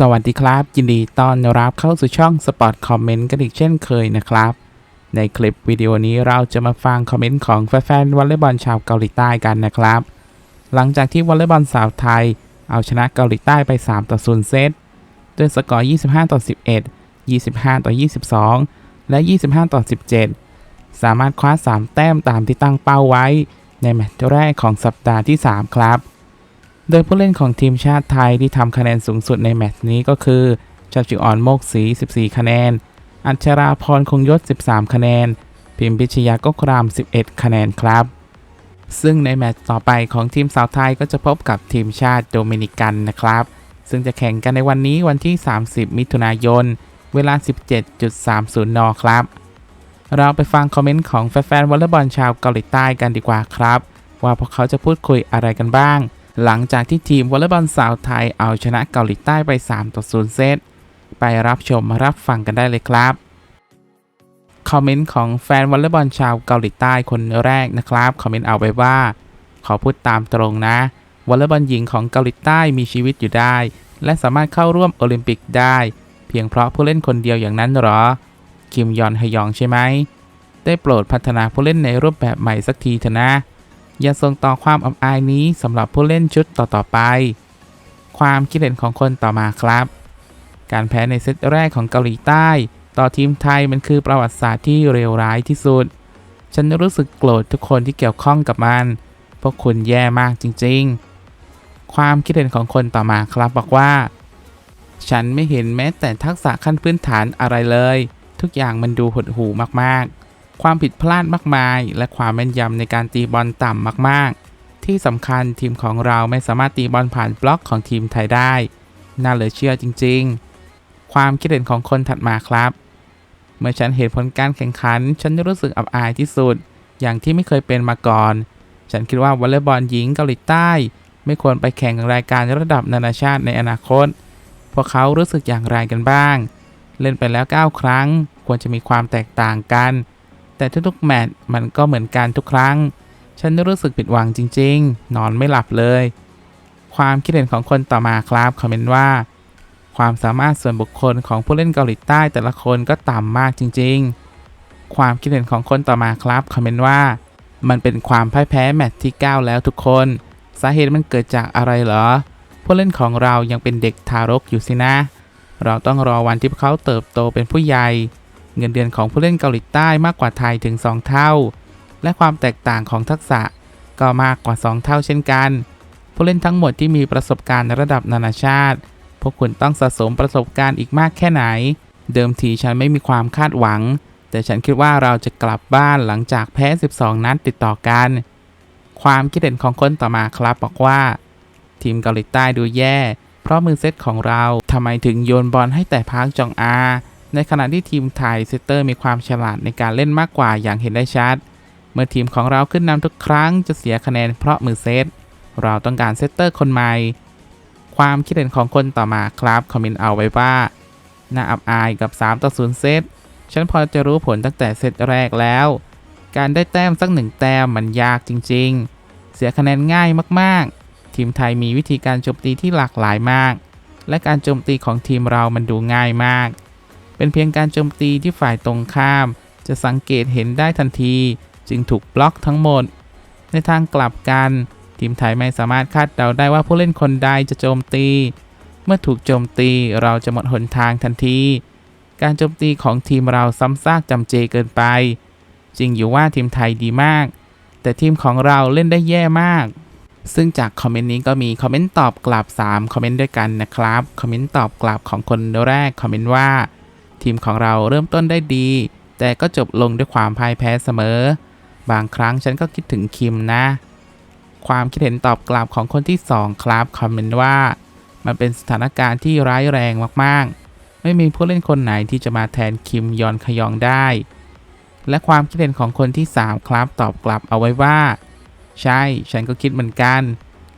สวัสดีครับ ยินดีต้อนรับเข้าสู่ช่อง Spot Comment กันอีกเช่นเคยนะครับ ในคลิปวิดีโอนี้เราจะมาฟังคอมเมนต์ของแฟนๆวอลเลย์บอลชาวเกาหลีใต้กันนะครับ หลังจากที่วอลเลย์บอลสาวไทย เอาชนะเกาหลีใต้ไป 3 ต่อ0เซตด้วยสกอร์ 25 ต่อ 11 25 ต่อ 22 และ 25 ต่อ 17 สามารถคว้า 3 แต้มตามที่ตั้งเป้าไว้ ในแมตช์แรกของสัปดาห์ที่ 3 ครับ โดยผู้เล่นของทีมชาติไทยที่ทำคะแนนสูงสุดในแมตช์นี้ก็คือชัชจุออนโมกศรี14 คะแนน อัญชราพรคงยศ 13 คะแนน พิมพิชยากกราม 11 คะแนนครับ ซึ่งในแมตช์ต่อไปของทีมสาวไทยก็จะพบกับทีมชาติโดมินิกันนะครับ ซึ่งจะแข่งกันในวันนี้วันที่ 30 มิถุนายน เวลา 17.30 น ครับ เราไปฟังคอมเมนต์ของแฟนๆวอลเลย์บอลชาวเกาหลีใต้กันดีกว่าครับ ว่าพวกเขาจะพูดคุยอะไรกันบ้าง หลังจากที่ทีมวอลเลย์บอลสาวไทยเอาชนะเกาหลีใต้ไป 3 ต่อ 0 เซต ไปรับชมรับฟังกันได้เลยครับ คอมเมนต์ของแฟนวอลเลย์บอลชาวเกาหลีใต้คนแรกนะครับ คอมเมนต์เอาไว้ว่า ขอพูดตามตรงนะวอลเลย์บอลหญิงของเกาหลีใต้มีชีวิตอยู่ได้ และสามารถเข้าร่วมโอลิมปิกได้ เพียงเพราะผู้เล่นคนเดียวอย่างนั้นหรอ คิมยอนฮยองใช่ไหมได้โปรดพัฒนาผู้เล่นในรูปแบบใหม่สักทีเถอะนะ อย่าส่งต่อความอับอายนี้สำหรับผู้เล่นชุดต่อๆไป ความคิดเห็นของคนต่อมาครับ การแพ้ในเซตแรกของเกาหลีใต้ ต่อทีมไทยมันคือประวัติศาสตร์ที่เลวร้ายที่สุด ฉันรู้สึกโกรธทุกคนที่เกี่ยวข้องกับมัน พวกคุณแย่มากจริง ๆ ความคิดเห็นของคนต่อมาครับบอกว่า ฉันไม่เห็นแม้แต่ทักษะขั้นพื้นฐานอะไรเลย ทุกอย่างมันดูหดหูมากๆ ความผิดพลาดมากมาย และความแม่นยำในการตีบอลต่ำมากๆ ที่สำคัญทีมของเราไม่สามารถตีบอลผ่านบล็อกของทีมไทยได้ น่าเหลือเชื่อจริง ๆ ความคิดเห็นของคนถัดมาครับ เมื่อฉันเห็นผลการแข่งขัน ฉันรู้สึกอับอายที่สุด อย่างที่ไม่เคยเป็นมาก่อน ฉันคิดว่าวอลเลย์บอลหญิงเกาหลีใต้ ไม่ควรไปแข่งรายการระดับนานาชาติในอนาคต พวกเขารู้สึกอย่างไรกันบ้าง เล่นไปแล้ว 9 ครั้ง ควรจะมีความแตกต่างกัน แต่ทุกๆแมตช์มันก็เหมือนกันทุกครั้ง ฉันรู้สึกผิดหวังจริง ๆ นอนไม่หลับเลย ความคิดเห็นของคนต่อมาครับคอมเมนต์ว่า ความสามารถส่วนบุคคลของผู้เล่นเกาหลีใต้แต่ละคนก็ต่ำมากจริง ๆ ความคิดเห็นของคนต่อมาครับคอมเมนต์ว่า มันเป็นความพ่ายแพ้แมตช์ที่ 9 แล้วทุกคน สาเหตุมันเกิดจากอะไรเหรอ ผู้เล่นของเรายังเป็นเด็กทารกอยู่สินะ เราต้องรอวันที่พวกเขาเติบโตเป็นผู้ใหญ่ เงินเดือนของผู้เล่นเกาหลีใต้มากกว่าไทยถึง 2 เท่า และความแตกต่างของทักษะก็มากกว่า 2 เท่าเช่นกัน ผู้เล่นทั้งหมดที่มีประสบการณ์ระดับนานาชาติ พวกคุณต้องสะสมประสบการณ์อีกมากแค่ไหน เดิมทีฉันไม่มีความคาดหวัง แต่ฉันคิดว่าเราจะกลับบ้านหลังจากแพ้ 12 นัดติดต่อกัน ความคิดเห็นของคนต่อมาครับบอกว่า ทีมเกาหลีใต้ดูแย่ เพราะมือเซตของเราทำไมถึงโยนบอลให้แต่พักจองอา ในขณะที่ทีมไทยเซตเตอร์มีความฉลาดในการเล่นมากกว่าอย่างเห็นได้ชัด เมื่อทีมของเราขึ้นนำทุกครั้งจะเสียคะแนนเพราะมือเซต เราต้องการเซตเตอร์คนใหม่ ความคิดเห็นของคนต่อมาครับคอมเมนต์เอาไว้ว่า น่าอับอายกับ 3 ต่อ 0 เซต ฉันพอจะรู้ผลตั้งแต่เซตแรกแล้ว การได้แต้มสักหนึ่งแต้มมันยากจริง ๆ เสียคะแนนง่ายมากๆ ทีมไทยมีวิธีการโจมตีที่หลากหลายมาก และการโจมตีของทีมเรามันดูง่ายมาก เป็นเพียงการโจมตีที่ฝ่ายตรงข้าม จะสังเกตเห็นได้ทันที จึงถูกบล็อกทั้งหมด ในทางกลับกัน ทีมไทยไม่สามารถคาดเดาได้ว่าผู้เล่นคนใดจะโจมตี เมื่อถูกโจมตีเราจะหมดหนทางทันที การโจมตีของทีมเราซ้ำซากจำเจเกินไป จริงอยู่ว่าทีมไทยดีมาก แต่ทีมของเราเล่นได้แย่มากซึ่งจากคอมเมนต์นี้ก็มีคอมเมนต์ตอบกลับ 3 คอมเมนต์ด้วยกันนะครับ คอมเมนต์ตอบกลับของคนแรก คอมเมนต์ว่า ทีมของเราเริ่มต้นได้ดี แต่ก็จบลงด้วยความพ่ายแพ้เสมอ บางครั้งฉันก็คิดถึงคิมนะ ความคิดเห็นตอบกลับของคนที่ 2 ครับคอมเมนต์ว่า มันเป็นสถานการณ์ที่ร้ายแรงมากๆ ไม่มีผู้เล่นคนไหนที่จะมาแทนคิมยอนขยองได้ และความคิดเห็นของคนที่ 3 ครับตอบกลับเอาไว้ว่า ใช่ ฉันก็คิดเหมือนกัน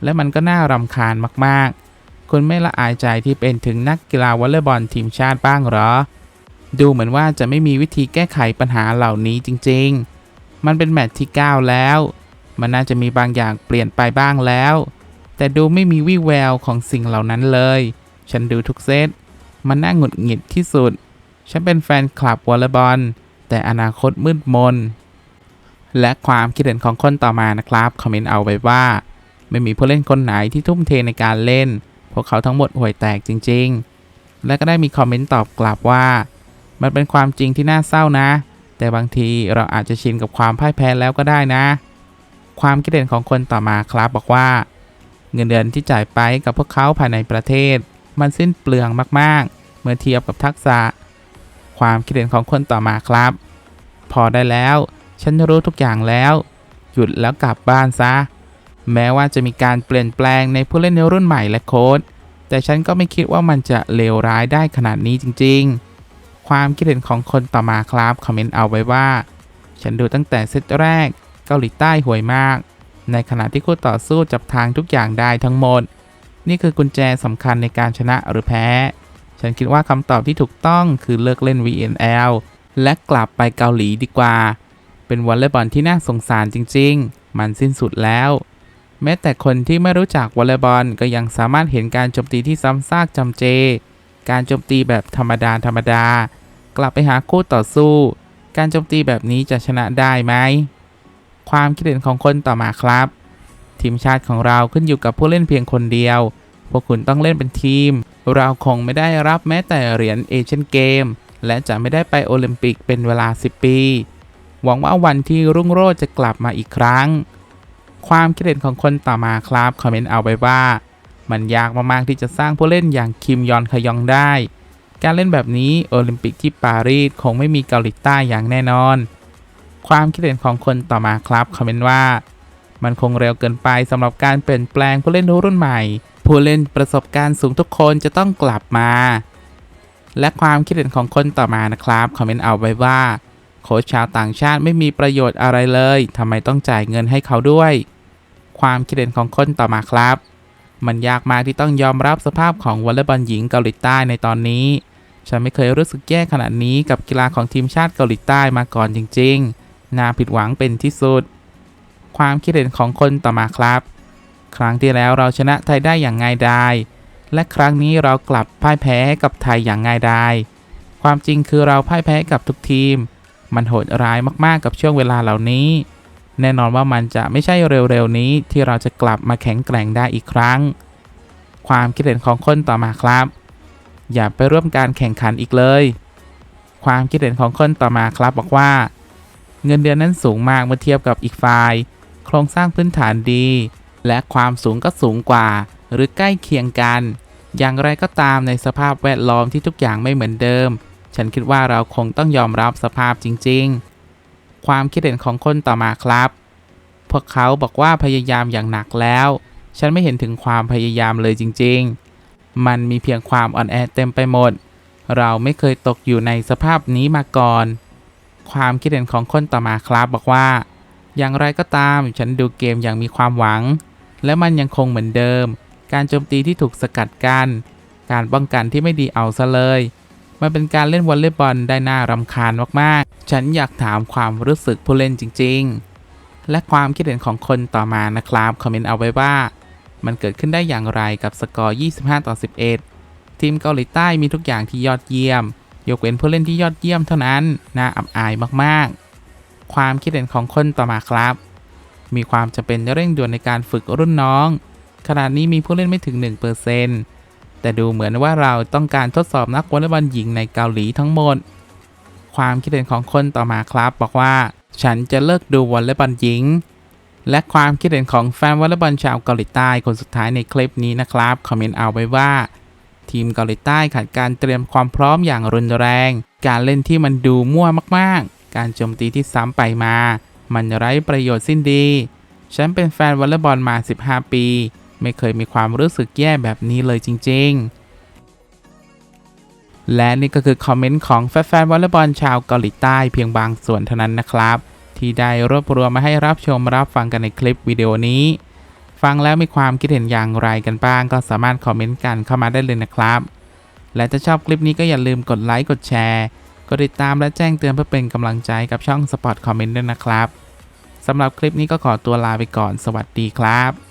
และมันก็น่ารำคาญมากๆคุณไม่ละอายใจที่เป็นถึงนักกีฬาวอลเลย์บอลทีมชาติบ้างหรอ ดูเหมือนว่าจะไม่มีวิธีแก้ไขปัญหาเหล่านี้จริงๆ มันเป็นแมตช์ที่ 9 แล้ว มันน่าจะมีบางอย่างเปลี่ยนไปบ้างแล้ว แต่ดูไม่มีวี่แววของสิ่งเหล่านั้นเลย ฉันดูทุกเซต มันน่าหงุดหงิดที่สุด ฉันเป็นแฟนคลับวอลเลย์บอล แต่อนาคตมืดมน และความคิดเห็นของคนต่อมานะครับ คอมเมนต์เอาไว้ว่า ไม่มีผู้เล่นคนไหนที่ทุ่มเทในการเล่น พวกเขาทั้งหมดห่วยแตกจริง ๆ และก็ได้มีคอมเมนต์ตอบกลับว่า มันเป็นความจริงที่น่าเศร้านะ แต่บางทีเราอาจจะชินกับความพ่ายแพ้แล้วก็ได้นะ ความคิดเห็นของคนต่อมาครับบอกว่า เงินเดือนที่จ่ายไปกับพวกเขาภายในประเทศ มันสิ้นเปลืองมากๆ เมื่อเทียบกับทักษะ ความคิดเห็นของคนต่อมาครับ พอได้แล้ว ฉันรู้ทุกอย่างแล้ว หยุดแล้วกลับบ้านซะ แม้ว่าจะมีการเปลี่ยนแปลงในผู้เล่นในรุ่นใหม่และโค้ดแต่ฉันก็ไม่คิดว่ามันจะเลวร้ายได้ขนาดนี้จริง ๆ ความคิดเห็นของคนต่อมาครับ คอมเมนต์เอาไว้ว่า ฉันดูตั้งแต่เซตแรก เกาหลีใต้ห่วยมาก ในขณะที่คู่ต่อสู้จับทางทุกอย่างได้ทั้งหมด นี่คือกุญแจสำคัญในการชนะหรือแพ้ ฉันคิดว่าคำตอบที่ถูกต้องคือเลิกเล่น VNL และกลับไปเกาหลีดีกว่า เป็นวอลเลย์บอลที่น่าสงสารจริง ๆ มันสิ้นสุดแล้ว แม้แต่คนที่ไม่รู้จักวอลเลย์บอลก็ยังสามารถเห็นการโจมตีที่ซ้ำซากจำเจ การโจมตีแบบธรรมดาธรรมดา กลับไปหาคู่ต่อสู้ การโจมตีแบบนี้จะชนะได้ไหม ความคิดเห็นของคนต่อมาครับ ทีมชาติของเราขึ้นอยู่กับผู้เล่นเพียงคนเดียว พวกคุณต้องเล่นเป็นทีม เราคงไม่ได้รับแม้แต่เหรียญเอเชียนเกม และจะไม่ได้ไปโอลิมปิกเป็นเวลา 10 ปี หวังว่าวันที่รุ่งโรจน์จะกลับมาอีกครั้ง ความคิดเห็นของคนต่อมาครับ คอมเมนต์เอาไว้ว่า มันยากมากๆที่จะสร้างผู้เล่นอย่างคิมยอนขยองได้ การเล่นแบบนี้โอลิมปิกที่ปารีสคงไม่มีเกาหลีใต้อย่างแน่นอน ความคิดเห็นของคนต่อมาครับคอมเมนต์ว่า มันคงเร็วเกินไปสำหรับการเปลี่ยนแปลงผู้เล่นรุ่นใหม่ ผู้เล่นประสบการณ์สูงทุกคนจะต้องกลับมา และความคิดเห็นของคนต่อมานะครับคอมเมนต์เอาไว้ว่าโค้ชชาวต่างชาติไม่มีประโยชน์อะไรเลยทำไมต้องจ่ายเงินให้เขาด้วย ความคิดเห็นของคนต่อมาครับ มันยากมากที่ต้องยอมรับสภาพของวอลเลย์บอลหญิงเกาหลีใต้ในตอนนี้ ฉันไม่เคยรู้สึกแย่ขนาดนี้กับกีฬาของทีมชาติเกาหลีใต้มาก่อนจริงๆ น่าผิดหวังเป็นที่สุด ความคิดเห็นของคนต่อมาครับ ครั้งที่แล้วเราชนะไทยได้อย่างง่ายดายและครั้งนี้เรากลับพ่ายแพ้กับไทยอย่างง่ายดาย ความจริงคือเราพ่ายแพ้กับทุกทีม มันโหดร้ายมากๆกับช่วงเวลาเหล่านี้ แน่นอนว่ามันจะไม่ใช่เร็วๆนี้ที่เราจะกลับมาแข็งแกร่งได้อีกครั้ง ความคิดเห็นของคนต่อมาครับ อย่าไปร่วมการแข่งขันอีกเลย ความคิดเห็นของคนต่อมาครับบอกว่า เงินเดือนนั้นสูงมากเมื่อเทียบกับอีกฝ่าย โครงสร้างพื้นฐานดี และความสูงก็สูงกว่า หรือใกล้เคียงกัน อย่างไรก็ตามในสภาพแวดล้อมที่ทุกอย่างไม่เหมือนเดิม ฉันคิดว่าเราคงต้องยอมรับสภาพจริง ๆ ความคิดเห็นของคนต่อมาครับ พวกเขาบอกว่าพยายามอย่างหนักแล้ว ฉันไม่เห็นถึงความพยายามเลยจริง ๆ มันมีเพียงความอ่อนแอเต็มไปหมด เราไม่เคยตกอยู่ในสภาพนี้มาก่อน ความคิดเห็นของคนต่อมาครับบอกว่า อย่างไรก็ตามฉันดูเกมอย่างมีความหวัง และมันยังคงเหมือนเดิม การโจมตีที่ถูกสกัดกัน้นการป้องกันที่ไม่ดีเอาซะเลย มันเป็นการเล่นวอลเลย์บอลได้น่ารำคาญมากๆ ฉันอยากถามความรู้สึกผู้เล่นจริง ๆ และความคิดเห็นของคนต่อมานะครับ คอมเมนต์เอาไว้ว่า มันเกิดขึ้นได้อย่างไรกับสกอร์ 25 ต่อ 11 ทีมเกาหลีใต้มีทุกอย่างที่ยอดเยี่ยม ยกเว้นผู้เล่นที่ยอดเยี่ยมเท่านั้น น่าอับอายมากๆ ความคิดเห็นของคนต่อมาครับ มีความจำเป็นเร่งด่วนในการฝึกรุ่นน้อง ขณะนี้มีผู้เล่นไม่ถึง 1%แต่ดูเหมือนว่าเราต้องการทดสอบนักวอลเลย์บอลหญิงในเกาหลีทั้งหมด ความคิดเห็นของคนต่อมาครับ บอกว่า ฉันจะเลิกดูวอลเลย์บอลหญิง และความคิดเห็นของแฟนวอลเลย์บอลชาวเกาหลีใต้คนสุดท้ายในคลิปนี้นะครับคอมเมนต์เอาไว้ว่า ทีมเกาหลีใต้ขาดการเตรียมความพร้อมอย่างรุนแรง การเล่นที่มันดูมั่วมากๆ การโจมตีที่ซ้ำไปมา มันไร้ประโยชน์สิ้นดี ฉันเป็นแฟนวอลเลย์บอลมา 15 ปี ไม่เคยมีความรู้สึกแย่แบบนี้เลยจริง ๆ และนี่ก็คือคอมเมนต์ของแฟนๆวอลเลย์บอลชาวเกาหลีใต้เพียงบางส่วนเท่านั้นนะครับ ที่ได้รวบรวมมาให้รับชมรับฟังกันในคลิปวิดีโอนี้ ฟังแล้วมีความคิดเห็นอย่างไรกันบ้าง ก็สามารถคอมเมนต์กันเข้ามาได้เลยนะครับ และถ้าชอบคลิปนี้ก็อย่าลืมกดไลค์กดแชร์กดติดตามและแจ้งเตือนเพื่อเป็นกำลังใจกับช่อง Spot Comment ด้วยนะครับสำหรับคลิปนี้ก็ขอตัวลาไปก่อนสวัสดีครับ